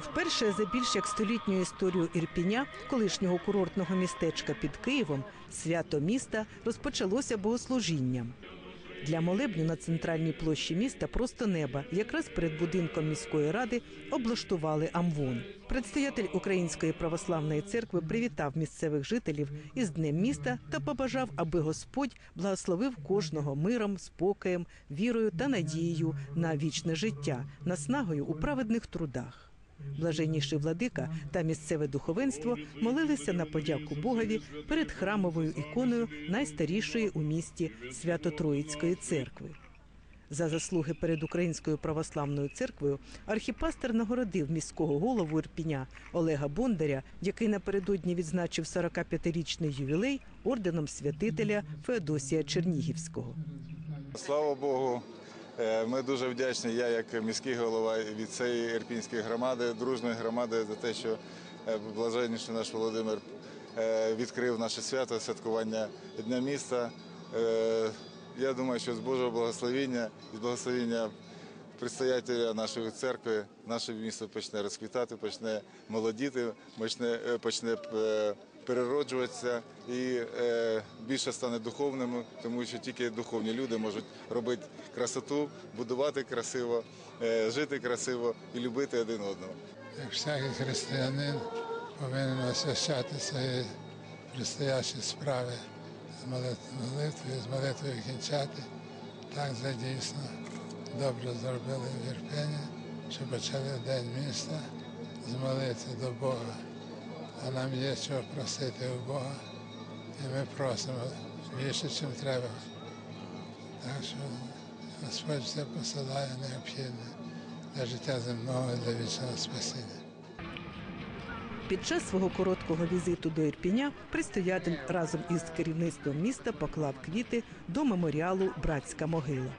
Вперше за більш як столітню історію Ірпіня, колишнього курортного містечка під Києвом, свято міста розпочалося богослужінням. Для молебню на центральній площі міста просто неба, якраз перед будинком міської ради облаштували амвон. Предстоятель Української православної церкви привітав місцевих жителів із Днем міста та побажав, аби Господь благословив кожного миром, спокоєм, вірою та надією на вічне життя, наснагою у праведних трудах. Блаженніший владика та місцеве духовенство молилися на подяку Богові перед храмовою іконою найстарішої у місті Свято-Троїцької церкви. За заслуги перед Українською православною церквою архіпастер нагородив міського голову Ірпіня Олега Бондаря, який напередодні відзначив 45-річний ювілей орденом святителя Феодосія Чернігівського. Слава Богу. Е, Ми дуже вдячні. Я, як міський голова від цієї ірпінської громади, дружної громади, за те, що е, блаженніший наш Володимир е, відкрив наше свято святкування Дня міста. Я думаю, що з Божого благословіння і з благословіння предстоятеля нашої церкви наше місто почне розквітати, почне молодіти, почне, почне перероджуватися і е, більше стане духовним, тому що тільки духовні люди можуть робити красоту, будувати красиво, е, жити красиво і любити один одного. Як всякий християнин повинен освящати свої предстоящі справи з молит- молитвою, з молитвою кінчати. Так це дійсно добре зробили в Ірпені, що почали День міста з молитви до Бога. А нам є чого просити у Бога. І ми просимо більше, ніж треба. Так що Господь все посилає необхідне для життя земного і для вічного спасіння. Під час свого короткого візиту до Ірпіня предстоятель разом із керівництвом міста поклав квіти до меморіалу Братська могила.